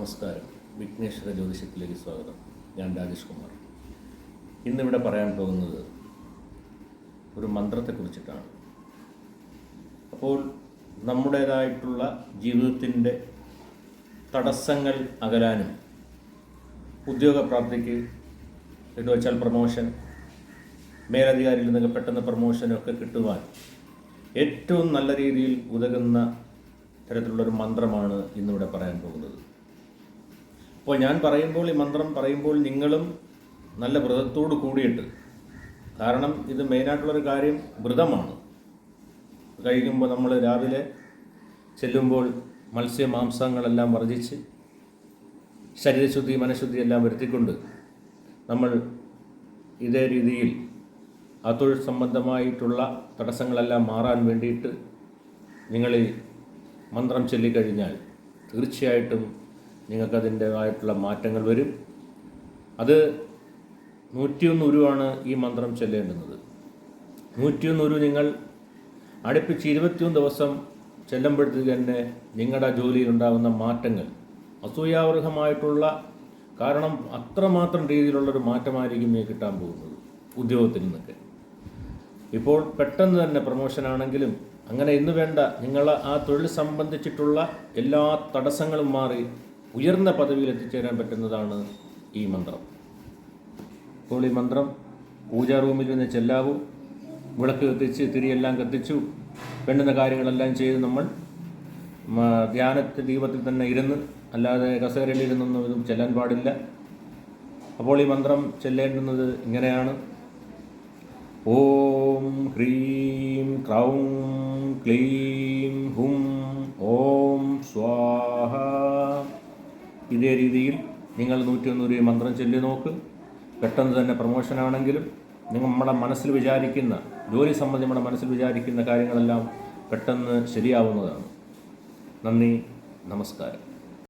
നമസ്കാരം. വിഘ്നേശ്വര ജ്യോതിഷത്തിലേക്ക് സ്വാഗതം. ഞാൻ രാജേഷ് കുമാർ. ഇന്നിവിടെ പറയാൻ പോകുന്നത് ഒരു മന്ത്രത്തെക്കുറിച്ചിട്ടാണ്. അപ്പോൾ നമ്മുടേതായിട്ടുള്ള ജീവിതത്തിന്റെ തടസ്സങ്ങൾ അകലാനും ഉദ്യോഗപ്രാപ്തിക്ക് എന്ന് വെച്ചാൽ പ്രമോഷൻ മേലധികാരിയിൽ നിന്നൊക്കെ പെട്ടെന്ന് പ്രമോഷനൊക്കെ കിട്ടുവാൻ ഏറ്റവും നല്ല രീതിയിൽ ഉതകുന്ന തരത്തിലുള്ളൊരു മന്ത്രമാണ് ഇന്നിവിടെ പറയാൻ പോകുന്നത്. അപ്പോൾ ഞാൻ പറയുമ്പോൾ ഈ മന്ത്രം പറയുമ്പോൾ നിങ്ങളും നല്ല വ്രതത്തോട് കൂടിയിട്ട്. കാരണം ഇത് മെയിനായിട്ടുള്ളൊരു കാര്യം വ്രതമാണ്. കഴിക്കുമ്പോൾ നമ്മൾ രാവിലെ ചെല്ലുമ്പോൾ മത്സ്യ മാംസങ്ങളെല്ലാം വർജിച്ച് ശരീരശുദ്ധി മനഃശുദ്ധി എല്ലാം വരുത്തിക്കൊണ്ട് നമ്മൾ ഇതേ രീതിയിൽ ആ സംബന്ധമായിട്ടുള്ള തടസ്സങ്ങളെല്ലാം മാറാൻ വേണ്ടിയിട്ട് നിങ്ങൾ മന്ത്രം ചൊല്ലിക്കഴിഞ്ഞാൽ തീർച്ചയായിട്ടും നിങ്ങൾക്കതിന്റെതായിട്ടുള്ള മാറ്റങ്ങൾ വരും. അത് നൂറ്റിയൊന്ന് ഉരുവാണ് ഈ മന്ത്രം ചെല്ലേണ്ടുന്നത്. നൂറ്റിയൊന്ന് ഉരു നിങ്ങൾ അടുപ്പിച്ച് ഇരുപത്തിയൊന്ന് ദിവസം ചെല്ലുമ്പോഴത്തേക്ക് തന്നെ നിങ്ങളുടെ ജോലിയിലുണ്ടാകുന്ന മാറ്റങ്ങൾ അസൂയാവർഹമായിട്ടുള്ള കാരണം അത്രമാത്രം രീതിയിലുള്ളൊരു മാറ്റമായിരിക്കും ഈ കിട്ടാൻ പോകുന്നത് ഉദ്യോഗത്തിൽ നിന്നൊക്കെ. ഇപ്പോൾ പെട്ടെന്ന് തന്നെ പ്രൊമോഷൻ ആണെങ്കിലും അങ്ങനെ ഇന്ന് വേണ്ട നിങ്ങൾ ആ തൊഴിൽ സംബന്ധിച്ചിട്ടുള്ള എല്ലാ തടസ്സങ്ങളും മാറി ഉയർന്ന പദവിയിൽ എത്തിച്ചേരാൻ പറ്റുന്നതാണ് ഈ മന്ത്രം. അപ്പോൾ ഈ മന്ത്രം പൂജാ റൂമിൽ നിന്ന് ചെല്ലാവൂ വിളക്ക് കത്തിച്ച് തിരിയെല്ലാം കത്തിച്ചു വേണ്ടുന്ന കാര്യങ്ങളെല്ലാം ചെയ്ത് നമ്മൾ ധ്യാനത്തെ ദീപത്തിൽ തന്നെ ഇരുന്ന് അല്ലാതെ കസേരയിൽ ഇരുന്നൊന്നും ഇതും ചെല്ലാൻ പാടില്ല. അപ്പോൾ ഈ മന്ത്രം ചെല്ലേണ്ടുന്നത് ഇങ്ങനെയാണ്. ഓം ഹ്രീം ക്രൗം ക്ലീം ഇതേ രീതിയിൽ നിങ്ങൾ നൂറ്റിയൊന്നൂറ് ഈ മന്ത്രം ചൊല്ലി നോക്ക്. പെട്ടെന്ന് തന്നെ നിങ്ങൾ നമ്മുടെ മനസ്സിൽ വിചാരിക്കുന്ന ജോലി സംബന്ധി നമ്മുടെ മനസ്സിൽ വിചാരിക്കുന്ന കാര്യങ്ങളെല്ലാം പെട്ടെന്ന് ശരിയാവുന്നതാണ്. നന്ദി നമസ്കാരം.